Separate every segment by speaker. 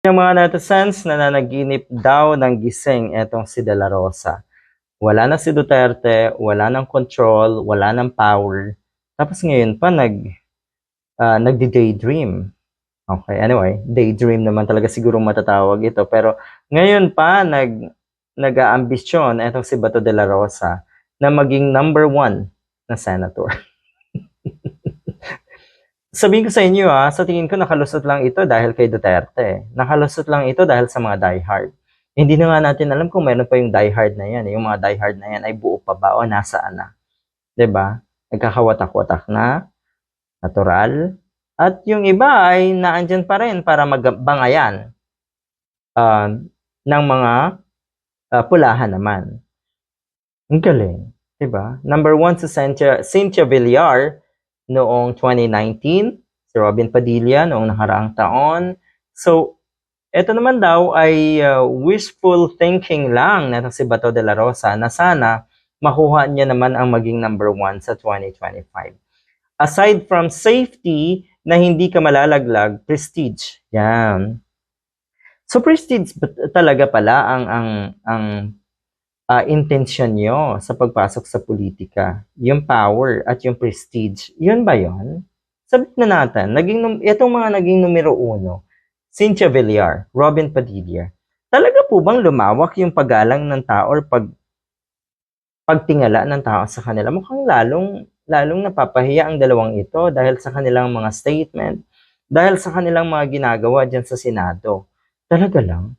Speaker 1: Yung mga netizens na nanaginip daw ng gising etong si De La Rosa. Wala na si Duterte, wala ng control, wala ng power. Tapos ngayon pa nag ah, nagdi-daydream. Okay, anyway, daydream naman talaga siguro matatawag ito. Pero ngayon pa nag nag-aambisyon etong si Bato de la Rosa na maging number one na senator. Sabihin ko sa inyo ah, sa tingin ko nakalusot lang ito dahil kay Duterte. Nakalusot lang ito dahil sa mga diehard. Hindi na nga natin alam kung meron pa yung diehard na yan. Yung mga diehard na yan ay buo pa ba o nasaan na. ba? Nagkakawatak-watak na, natural, at yung iba ay naandyan pa rin para magbangayan ah, ng mga ah, pulahan naman. Ang galing, 'di ba? Number one si Cynthia, Cynthia Villar noong 2019, si Robin Padilla noong nakaraang taon. So, ito naman daw ay uh, wishful thinking lang na si Bato de la Rosa na sana makuha niya naman ang maging number one sa 2025. Aside from safety na hindi ka malalaglag, prestige. Yan. So prestige talaga pala ang ang ang ah, intensyon nyo sa pagpasok sa politika, yung power at yung prestige, yun ba yun? Sabihin na natin, naging, itong mga naging numero uno, Cynthia Villar, Robin Padilla, talaga po bang lumawak yung paggalang ng tao or pag, pagtingala ng tao sa kanila? Mukhang lalong, lalong napapahiya ang dalawang ito dahil sa kanilang mga statement, dahil sa kanilang mga ginagawa dyan sa Senado. Talaga lang.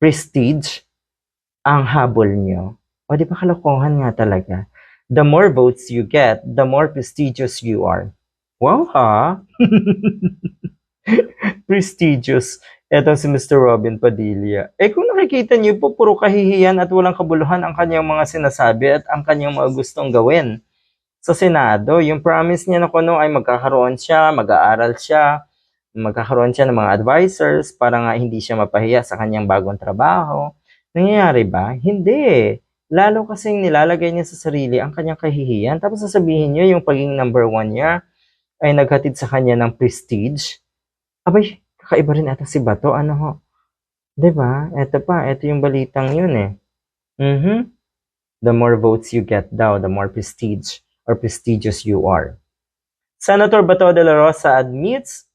Speaker 1: Prestige, ang habol nyo. O di ba kalokohan nga talaga? The more votes you get, the more prestigious you are. Wow ha? prestigious. Eto si Mr. Robin Padilla. Eh kung nakikita niyo po, puro kahihiyan at walang kabuluhan ang kanyang mga sinasabi at ang kanyang mga gustong gawin sa Senado. Yung promise niya na kuno ay magkakaroon siya, mag-aaral siya, magkakaroon siya ng mga advisors para nga hindi siya mapahiya sa kanyang bagong trabaho. Nangyayari ba? Hindi. Lalo kasing nilalagay niya sa sarili ang kanyang kahihiyan. Tapos sasabihin niyo yung pagiging number one niya ay naghatid sa kanya ng prestige. Abay, kakaiba rin ata si Bato. Ano ho? ba? Ito pa, ito yung balitang yun eh. Mhm. The more votes you get daw, the more prestige or prestigious you are. Senator Bato de la Rosa admits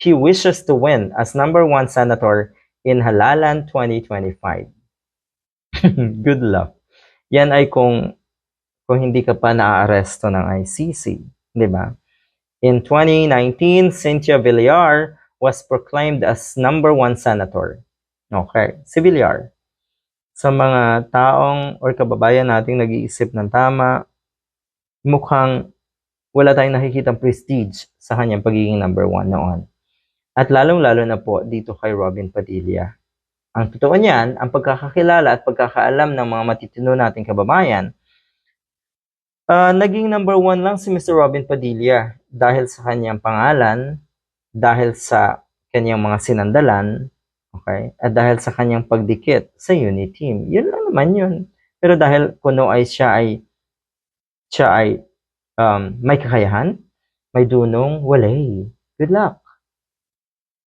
Speaker 1: he wishes to win as number one senator in Halalan 2025. Good luck. Yan ay kung kung hindi ka pa naaaresto ng ICC, di ba? In 2019, Cynthia Villar was proclaimed as number one senator. Okay, si Villar. Sa mga taong or kababayan nating nag-iisip ng tama, mukhang wala tayong nakikitang prestige sa kanyang pagiging number one noon. At lalong-lalo na po dito kay Robin Padilla. Ang totoo niyan, ang pagkakakilala at pagkakaalam ng mga matitino nating kababayan, ah, naging number one lang si Mr. Robin Padilla dahil sa kanyang pangalan, dahil sa kanyang mga sinandalan, okay, at dahil sa kanyang pagdikit sa unit team. Yun lang naman yun. Pero dahil kuno ay siya ay siya ay um, may kakayahan, may dunong, walay. Good luck.